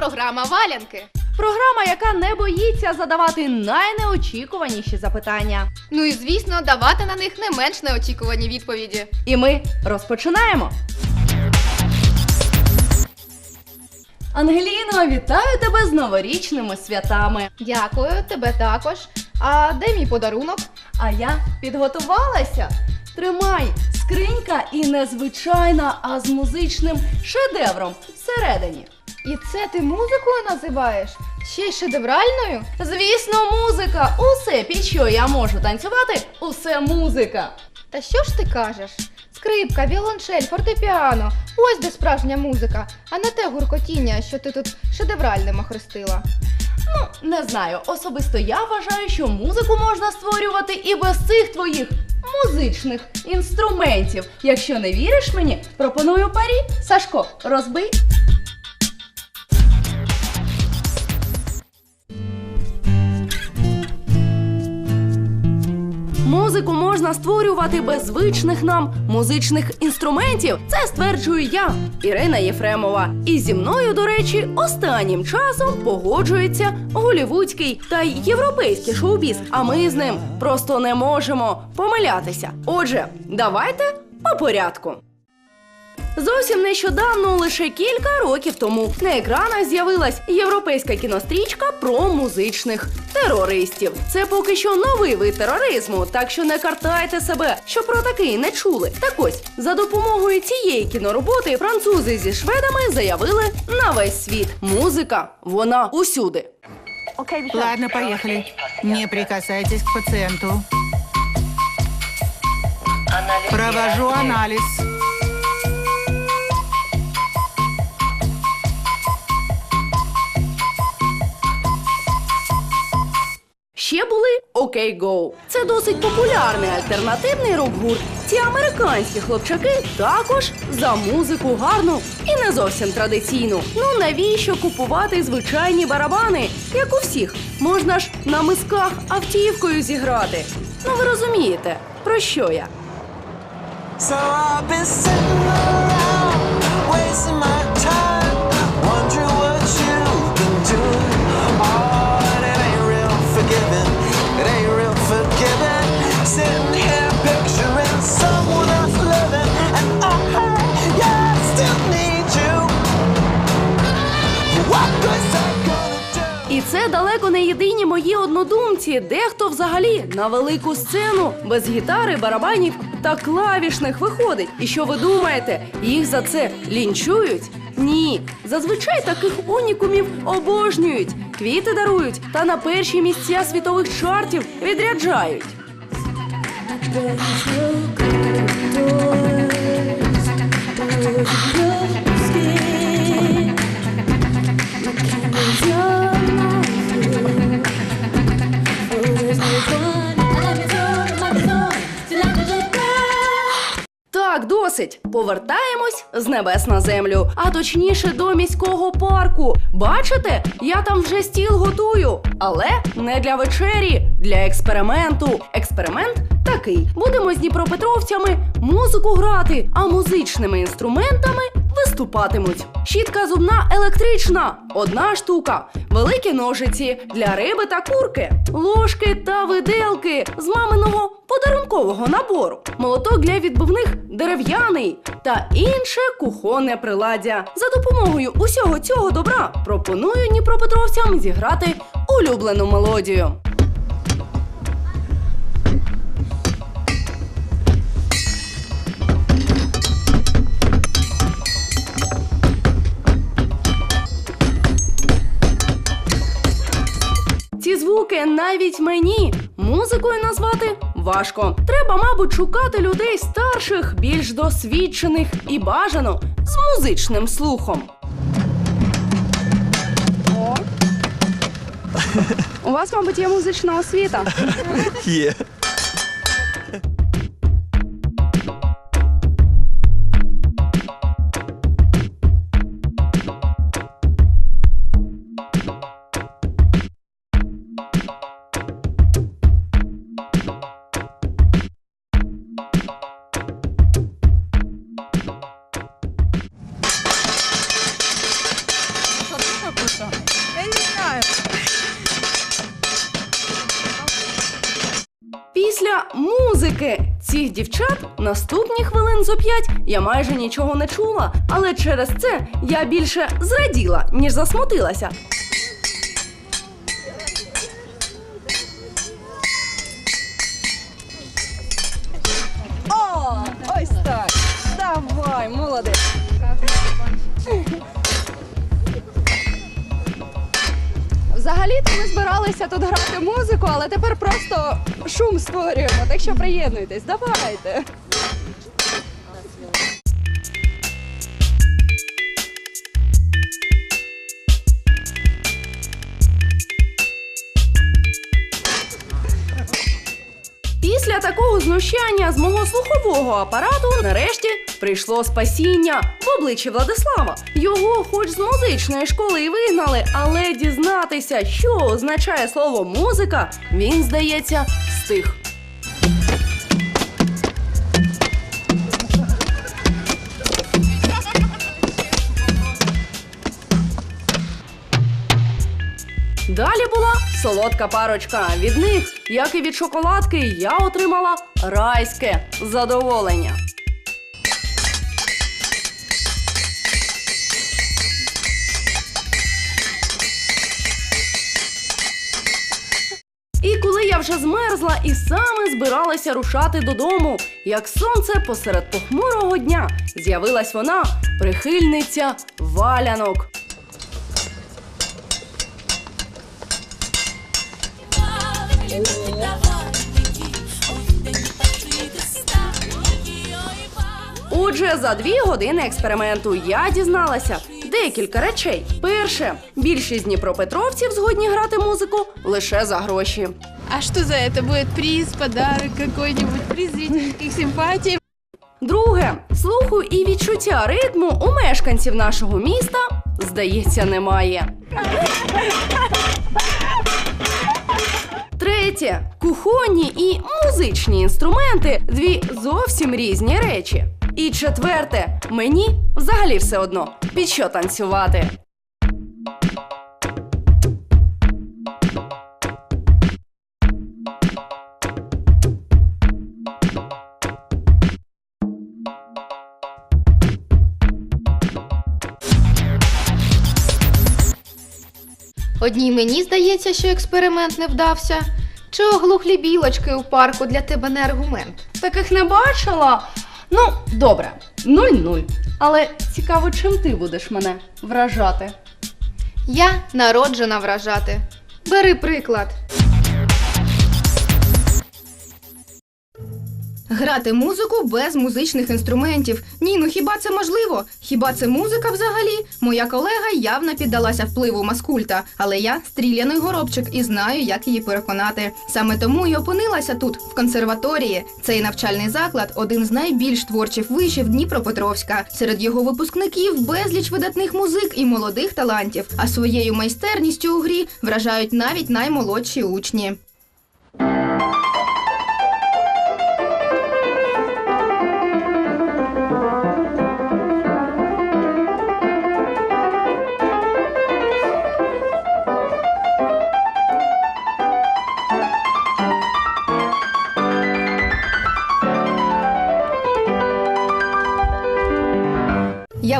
Програма Валянки. Програма, яка не боїться задавати найнеочікуваніші запитання. Ну і звісно, давати на них не менш неочікувані відповіді. І ми розпочинаємо. Ангеліно, вітаю тебе з новорічними святами. Дякую, тебе також. А де мій подарунок? А я підготувалася. Тримай, скринька і незвичайна, а з музичним шедевром всередині. І це ти музикою називаєш? Ще й шедевральною? Звісно, музика. Усе, під що я можу танцювати, усе музика. Та що ж ти кажеш? Скрипка, віолончель, фортепіано. Ось де справжня музика, а не те гуркотіння, що ти тут шедевральним охрестила. Ну, не знаю. Особисто я вважаю, що музику можна створювати і без цих твоїх музичних інструментів. Якщо не віриш мені, пропоную парі. Сашко, розбий. Музику можна створювати без звичних нам музичних інструментів. Це стверджую я, Ірина Єфремова. І зі мною, до речі, останнім часом погоджується голівудський та й європейський шоу-біз. А ми з ним просто не можемо помилятися. Отже, давайте по порядку. Зовсім нещодавно, лише кілька років тому, на екранах з'явилась європейська кінострічка про музичних терористів. Це поки що новий вид тероризму, так що не картайте себе, що про такий не чули. Так ось за допомогою цієї кінороботи французи зі шведами заявили на весь світ: музика, вона усюди. Ладно, поехали. Не прикасайтесь к пациенту. Провожу анализ. Ще були OK Go. Це досить популярний альтернативний рок-гурт. Ці американські хлопчаки також за музику гарну і не зовсім традиційну. Ну навіщо купувати звичайні барабани, як у всіх? Можна ж на мисках автівкою зіграти. Ну ви розумієте, про що я? So I've been sitting around, wasting my time, далеко не єдині мої однодумці. Дехто взагалі на велику сцену без гітари, барабанів та клавішних виходить. І що ви думаєте, їх за це лінчують? Ні, зазвичай таких унікумів обожнюють, квіти дарують та на перші місця світових чартів відряджають. Так, досить. Повертаємось з небес на землю, а точніше до міського парку. Бачите, я там вже стіл готую, але не для вечері, для експерименту. Експеримент такий: будемо з дніпропетровцями музику грати, а музичними інструментами виступатимуть. Щітка зубна електрична одна штука, великі ножиці для риби та курки, ложки та виделки з маминого подарункового набору, молоток для відбивних дерев'яний та інше кухонне приладдя. За допомогою усього цього добра пропоную дніпропетровцям зіграти улюблену мелодію. Ці навіть мені музикою назвати важко. Треба, мабуть, шукати людей старших, більш досвідчених і бажано з музичним слухом. У вас, мабуть, є музична освіта. Є. я майже нічого не чула, але через це я більше зраділа, ніж засмутилася. О, ось так. Давай, молодець. Взагалі-то ми збиралися тут грати музику, але тепер просто шум створюємо. Так що приєднуйтесь, давайте. Знущання з мого слухового апарату нарешті прийшло спасіння в обличчі Владислава. Його, хоч з музичної школи і вигнали, але дізнатися, що означає слово музика, він, здається, стих. Солодка парочка. Від них, як і від шоколадки, я отримала райське задоволення. І коли я вже змерзла і саме збиралася рушати додому, як сонце посеред похмурого дня з'явилась вона, прихильниця валянок. Отже, за дві години експерименту я дізналася декілька речей. Перше, більшість дніпропетровців згодні грати музику лише за гроші. А що за це? Буде приз, подарок, какой-нибудь приз зрительських симпатій? Друге, слуху і відчуття ритму у мешканців нашого міста, здається, немає. Третє, кухонні і музичні інструменти дві зовсім різні речі. І четверте, мені взагалі все одно під що танцювати. Одній мені здається, що експеримент не вдався. Чи оглухлі білочки у парку для тебе не аргумент? Таких не бачила. Ну, добре, нуль-нуль. Але цікаво, чим ти будеш мене вражати. Я народжена вражати. Бери приклад. Грати музику без музичних інструментів. Ні, ну хіба це можливо? Хіба це музика взагалі? Моя колега явно піддалася впливу маскульта, але я стріляний горобчик і знаю, як її переконати. Саме тому і опинилася тут, в консерваторії. Цей навчальний заклад один з найбільш творчих вишів Дніпропетровська. Серед його випускників безліч видатних музик і молодих талантів. А своєю майстерністю у грі вражають навіть наймолодші учні.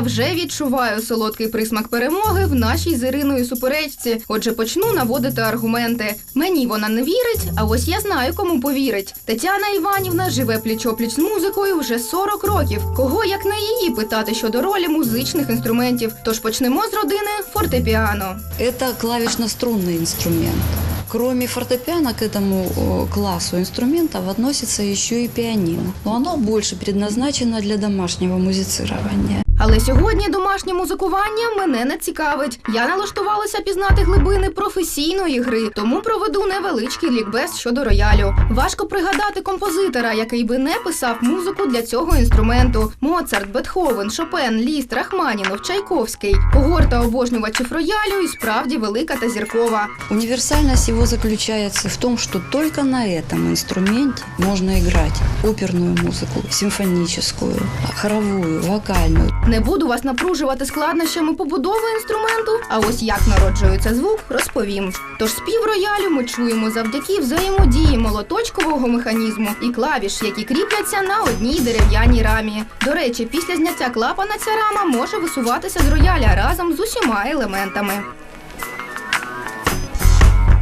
Я вже відчуваю солодкий присмак перемоги в нашій з Іриною суперечці. Отже, почну наводити аргументи. Мені вона не вірить, а ось я знаю, кому повірить. Тетяна Іванівна живе пліч-опліч з музикою вже 40 років. Кого як не її питати щодо ролі музичних інструментів? Тож почнемо з родини фортепіано. Это клавишно-струнный инструмент. Кроме фортепиано к этому э, классу инструментов относится еще и пианино. Но оно больше предназначено для домашнего музицирования. Але сьогодні домашнє музикування мене не цікавить. Я налаштувалася пізнати глибини професійної гри, тому проведу невеличкий лікбез щодо роялю. Важко пригадати композитора, який би не писав музику для цього інструменту: Моцарт, Бетховен, Шопен, Ліст, Рахманінов, Чайковський. Когорта обожнювачів роялю і справді велика та зіркова. Универсальность его заключается в том, что только на этом инструменте можно играть оперную музыку, симфоническую, хоровую, вокальную. Не буду вас напружувати складнощами побудови інструменту, а ось як народжується звук, розповім. Тож спів роялю ми чуємо завдяки взаємодії молоточкового механізму і клавіш, які кріпляться на одній дерев'яній рамі. До речі, після зняття клапана ця рама може висуватися з рояля разом з усіма елементами.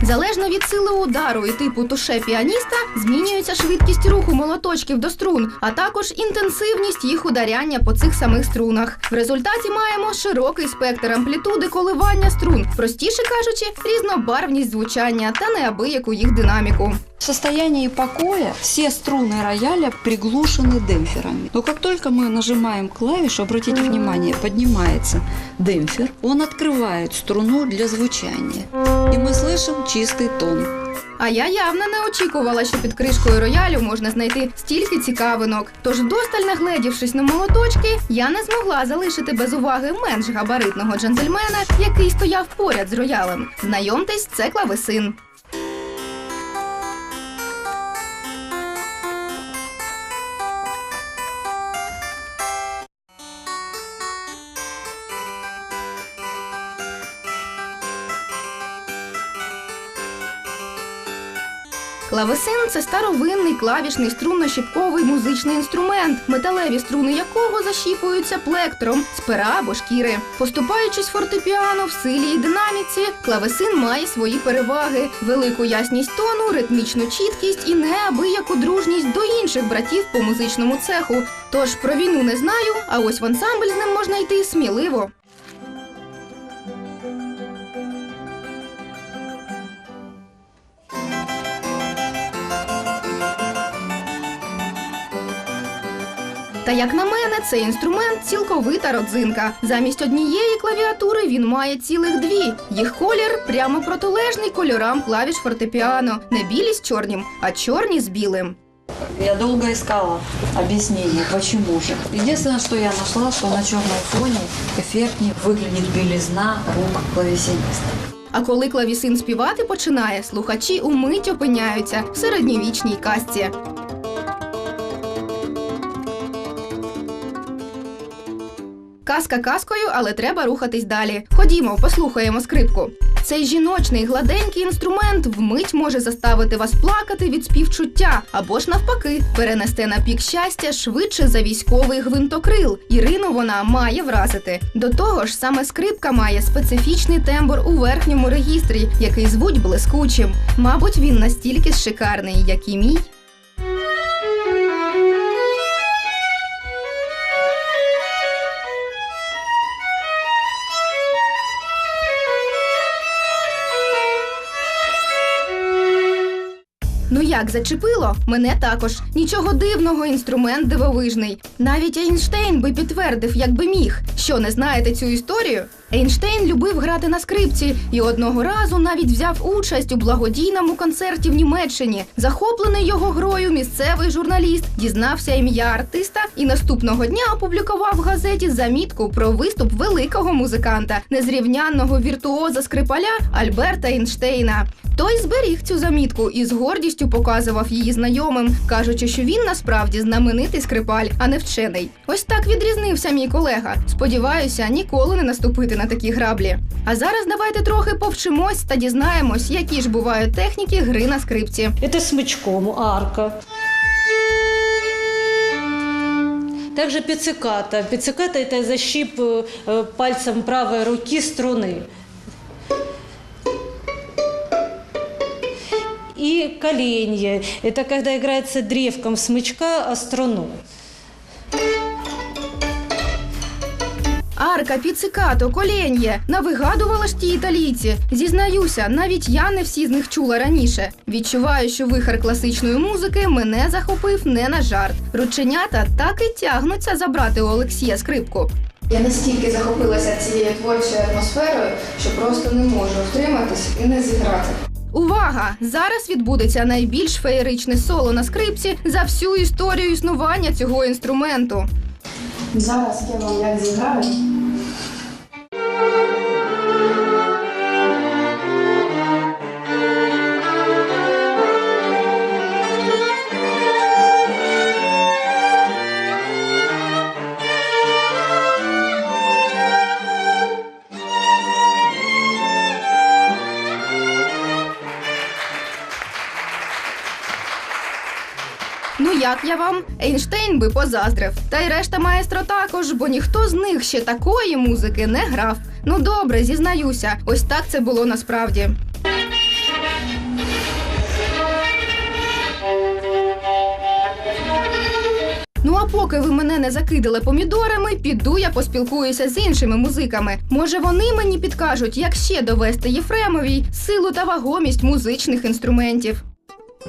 Залежно від сили удару і типу туше піаніста, змінюється швидкість руху молоточків до струн, а також інтенсивність їх ударяння по цих самих струнах. В результаті маємо широкий спектр амплітуди коливання струн, простіше кажучи, різнобарвність звучання та неабияку їх динаміку. В состоянии покоя все струны рояля приглушены демпферами. Но как только мы нажимаем клавишу, обратите внимание, поднимается демпфер, он открывает струну для звучания. И мы слышим чистый тон. А я явно не очікувала, що під кришкою роялю можна знайти стільки цікавинок. Тож, досталь нагледівшись на молоточки, я не змогла залишити без уваги менш габаритного джентльмена, який стояв поряд з роялем. Знайомтесь, це клавесин. Клавесин це старовинний клавішний струнно-щіпковий музичний інструмент, металеві струни якого защіпуються плектром з пера або шкіри. Поступаючись фортепіано в силі і динаміці, клавесин має свої переваги: велику ясність тону, ритмічну чіткість і неабияку дружність до інших братів по музичному цеху. Тож про війну не знаю, а ось в ансамбль з ним можна йти сміливо. Та як на мене, цей інструмент цілковита родзинка. Замість однієї клавіатури він має цілих дві. Їх колір прямо протилежний кольорам клавіш фортепіано. Не білі з чорнім, а чорні з білим. Я долго искала объяснение, почему же. Единственное, что я нашла, что на черном фоне эффектнее выглядит белизна рук клавесиниста. А коли клавісин співати починає, слухачі умить опиняються в середньовічній казці. Казка казкою, але треба рухатись далі. Ходімо, послухаємо скрипку. Цей жіночний гладенький інструмент вмить може заставити вас плакати від співчуття або ж навпаки перенести на пік щастя швидше за військовий гвинтокрил. Ірину вона має вразити. До того ж, саме скрипка має специфічний тембр у верхньому регістрі, який звуть блискучим. Мабуть, він настільки ж шикарний, як і мій. Як зачепило? Мене також. Нічого дивного, інструмент дивовижний. Навіть Ейнштейн би підтвердив, якби міг. Що не знаєте цю історію? Ейнштейн любив грати на скрипці і одного разу навіть взяв участь у благодійному концерті в Німеччині. Захоплений його грою, місцевий журналіст дізнався ім'я артиста і наступного дня опублікував в газеті замітку про виступ великого музиканта, незрівнянного віртуоза скрипаля Альберта Ейнштейна. Той зберіг цю замітку і з гордістю показував її знайомим, кажучи, що він насправді знаменитий скрипаль, а не вчений. Ось так відрізнився мій колега. Сподіваюся, ніколи не наступити на такі граблі. А зараз давайте трохи повчимось та дізнаємось, які ж бувають техніки гри на скрипці. Это смычком арка. Также пицциката. Пицциката – это защип э, э, пальцем правой руки струны. И коленье. Это когда играется древком смычка о струну. Арка, піцикато, коленє. Навигадувала ж ті італійці. Зізнаюся, навіть я не всі з них чула раніше. Відчуваю, що вихар класичної музики мене захопив не на жарт. Рученята так і тягнуться забрати у Олексія скрипку. Я настільки захопилася цією творчою атмосферою, що просто не можу втриматись і не зіграти. Увага! Зараз відбудеться найбільш феєричне соло на скрипці за всю історію існування цього інструменту. Зараз я вам як зіграю. Як я вам? Ейнштейн би позаздрив. Та й решта маестро також, бо ніхто з них ще такої музики не грав. Ну добре, зізнаюся, ось так це було насправді. Ну а поки ви мене не закидали помідорами, піду я поспілкуюся з іншими музиками. Може, вони мені підкажуть, як ще довести Єфремовій силу та вагомість музичних інструментів.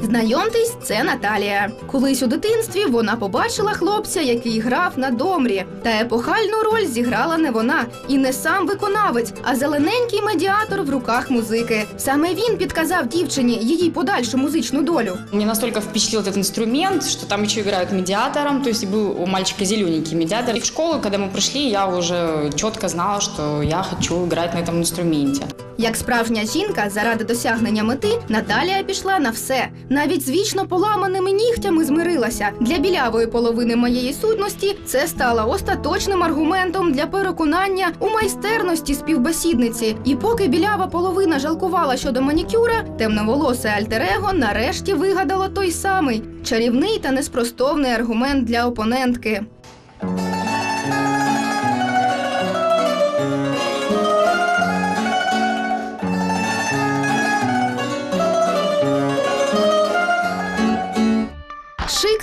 Знайомтесь, це Наталія. Колись у дитинстві вона побачила хлопця, який грав на домрі. Та епохальну роль зіграла не вона і не сам виконавець, а зелененький медіатор в руках музики. Саме він підказав дівчині її подальшу музичну долю. Мне настолько впечатлил этот инструмент, что там еще играют медиатором, то есть был у мальчика зелененький медиатор. И в школу, когда мы пришли, я уже четко знала, что я хочу играть на этом инструменте. Як справжня жінка, заради досягнення мети Наталія пішла на все. Навіть з вічно поламаними нігтями змирилася. Для білявої половини моєї сутності це стало остаточним аргументом для переконання у майстерності співбесідниці. І поки білява половина жалкувала щодо манікюра, темноволосе альтерего нарешті вигадало той самий чарівний та неспростовний аргумент для опонентки.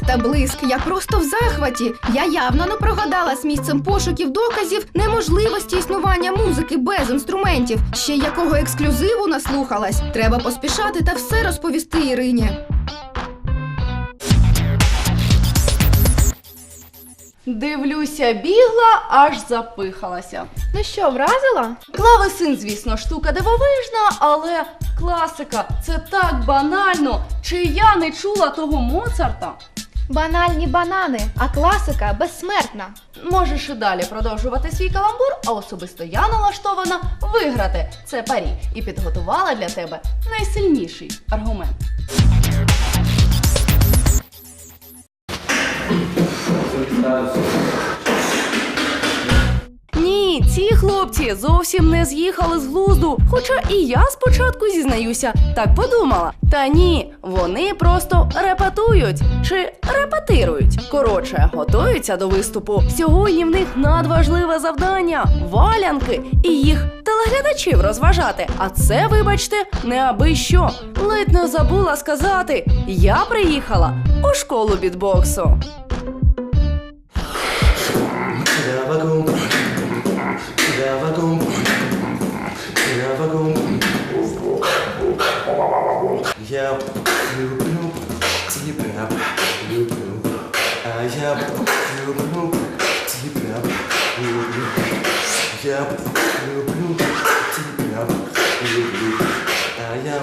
Та блиск, я просто в захваті. Я явно не прогадала з місцем пошуків доказів неможливості існування музики без інструментів. Ще якого ексклюзиву наслухалась. Треба поспішати та все розповісти Ірині. Дивлюся, бігла, аж запихалася. Ну що, вразила? Клавесин, звісно, штука дивовижна, але класика це так банально. Чи я не чула того Моцарта? Банальні банани, а класика безсмертна. Можеш і далі продовжувати свій каламбур, а особисто я налаштована виграти це парі і підготувала для тебе найсильніший аргумент. Хлопці зовсім не з'їхали з глузду. Хоча і я спочатку зізнаюся, так подумала. Та ні, вони просто репетують чи репетирують. Коротше, готуються до виступу. Сьогодні в них надважливе завдання валянки і їх телеглядачів розважати. А це, вибачте, не аби що. Ледь не забула сказати. Я приїхала у школу бітбоксу. Я люблю тебя, люблю, а я люблю тебя, люблю. Я люблю тебя, люблю, а я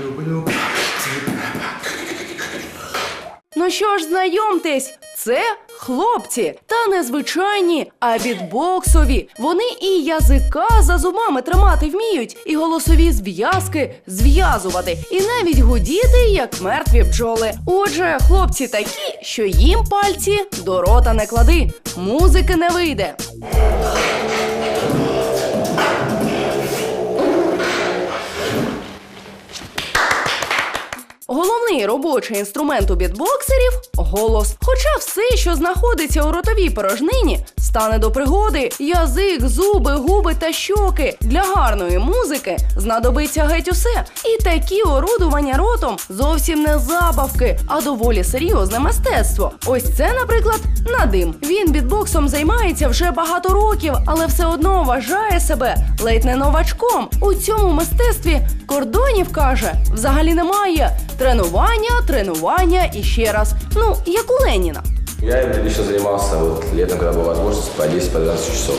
люблю тебя. Ну що ж, знайомтесь, це хлопці та не звичайні, а бітбоксові. Вони і язика за зубами тримати вміють, і голосові зв'язки зв'язувати, і навіть гудіти, як мертві бджоли. Отже, хлопці такі, що їм пальці до рота не клади, музики не вийде. Головний робочий інструмент у бітбоксерів голос. Хоча все, що знаходиться у ротовій порожнині, стане до пригоди. Язик, зуби, губи та щоки для гарної музики знадобиться геть усе. І такі орудування ротом зовсім не забавки, а доволі серйозне мистецтво. Ось це, наприклад, Надим. Він бітбоксом займається вже багато років, але все одно вважає себе ледь не новачком. У цьому мистецтві кордонів каже взагалі немає. Тренування, тренування і ще раз. Ну, як у Леніна. Я им лично занимался вот летом, когда была возможность, по 10-12 часов.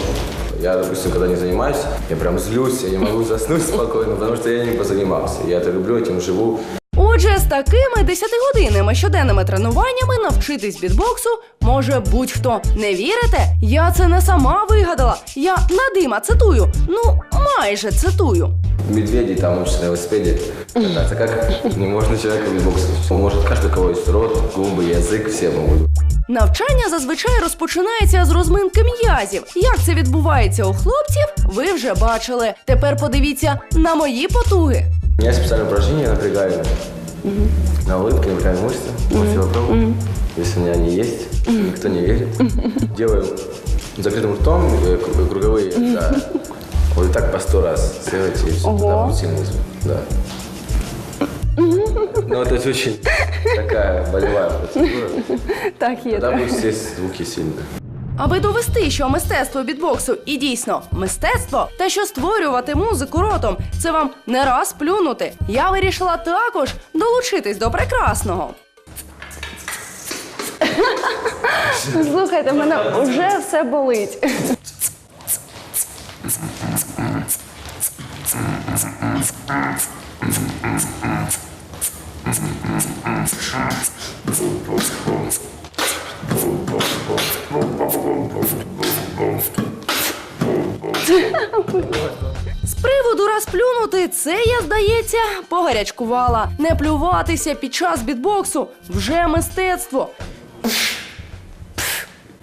Я, допустим, когда не занимаюсь, я прям злюсь, я не могу заснуть спокойно, потому что я не позанимался. Я это люблю, этим живу. Отже, з такими 10-годинними щоденними тренуваннями навчитись бітбоксу може будь-хто. Не вірите? Я це не сама вигадала. Я Надима цитую. Ну, майже цитую. Медведи там учатся на велосипеде кататься. Как не можно человека битбоксить? Может, каждый, у кого есть рот, губы, язык, все могут. Навчання зазвичай розпочинається з розминки м'язів. Як це відбувається у хлопців, ви вже бачили. Тепер подивіться на мої потуги. У меня специальное упражнение, напрягаю на улыбке, напрягаю мышцы. Попробовать. если у меня они есть, никто не верит. Делаю закрытым ртом э, кру- круговые, да. Вот так по сто раз сделайте, и тогда будет сильный звук, да. Ну, это очень такая болевая процедура. Так є. Тогда будут все звуки сильные. Аби довести, що мистецтво бітбоксу і дійсно мистецтво, та що створювати музику ротом, це вам не раз плюнути. Я вирішила також долучитись до прекрасного. Слухайте, мене вже все болить. З приводу розплюнути, це я, здається, погарячкувала. Не плюватися під час бітбоксу вже мистецтво.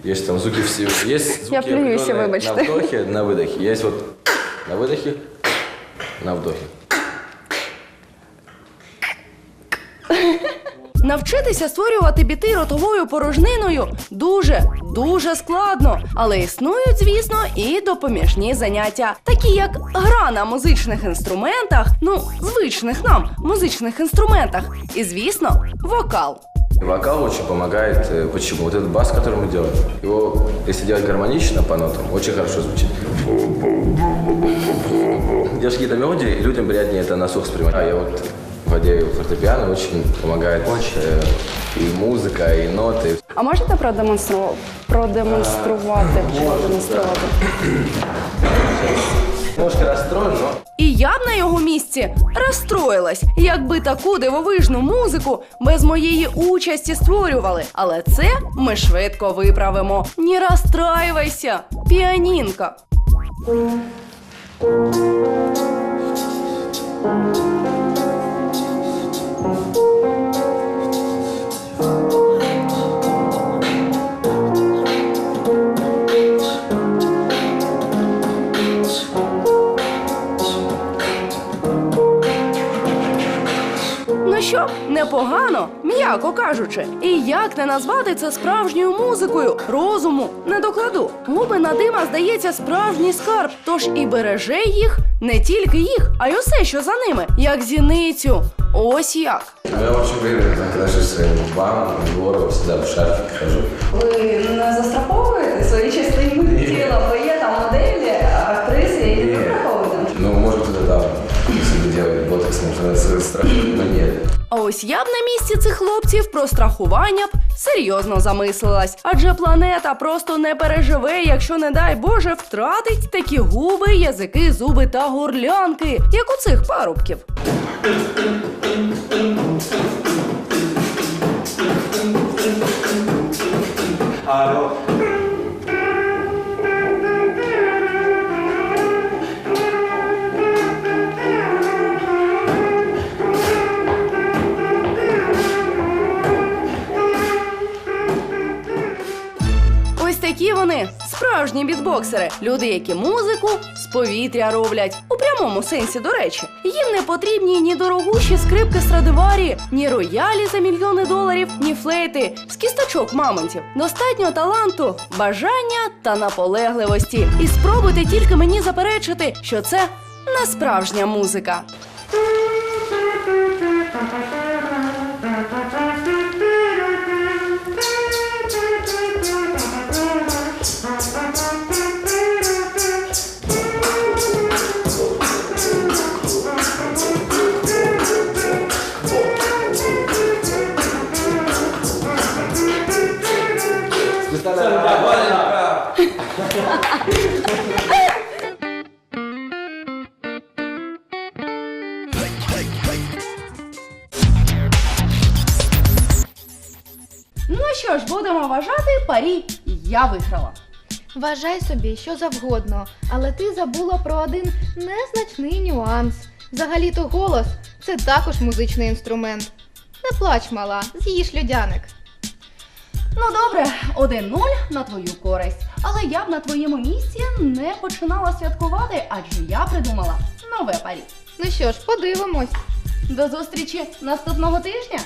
Есть там звуки все, есть звуки Я плююсь, определенные вибачте. на вдохе, на выдохе. Есть вот на выдохе, на вдохе. Навчитися створювати біти ротовою порожниною дуже дуже складно, але існують, звісно, і допоміжні заняття, такі як гра на музичних інструментах, ну звичних нам музичних інструментах, і звісно, вокал. И вокал очень помогает. э, Почему? Вот этот бас, который мы делаем, его, если делать гармонично по нотам, очень хорошо звучит. Делаешь какие-то мелодии, и людям приятнее это на слух воспринимать. А я вот владею фортепиано, очень помогает э, и музыка, и ноты. А можете продемонструвати? Продемонструвати. Продемонструвати. Немножко расстроен, но І я б на його місці розстроїлась, якби таку дивовижну музику без моєї участі створювали. Але це ми швидко виправимо. Не розстраювайся, піанінка. Непогано, м'яко кажучи. І як не назвати це справжньою музикою? Розуму не докладу. Губи Надима здається справжній скарб, тож і береже їх не тільки їх, а й усе, що за ними, як зіницю. Ось як. я очень отношусь к своим губам, гору, всегда в шарфике хожу. Ви не застраховуєте свої частини тіла, бо є там моделі, актриси, які не страховують. Ну, может, кто-то там, если делает ботокс, может, страшно, но нет. А ось я б на місці цих хлопців про страхування б серйозно замислилась. Адже планета просто не переживе, якщо, не дай Боже, втратить такі губи, язики, зуби та горлянки, як у цих парубків. Ось вони справжні бітбоксери. Люди, які музику з повітря роблять. У прямому сенсі, до речі, їм не потрібні ні дорогущі скрипки Страдиварі, ні роялі за мільйони доларів, ні флейти з кісточок мамонтів. Достатньо таланту, бажання та наполегливості. І спробуйте тільки мені заперечити, що це не справжня музика. Ну що ж, будемо вважати, парі я виграла. Вважай собі, що завгодно, але ти забула про один незначний нюанс. Взагалі-то голос це також музичний інструмент. Не плач, мала, з'їж людяник. Ну добре, 1-0 на твою користь. Але я б на твоєму місці не починала святкувати, адже я придумала нове парі. Ну що ж, подивимось. До зустрічі наступного тижня.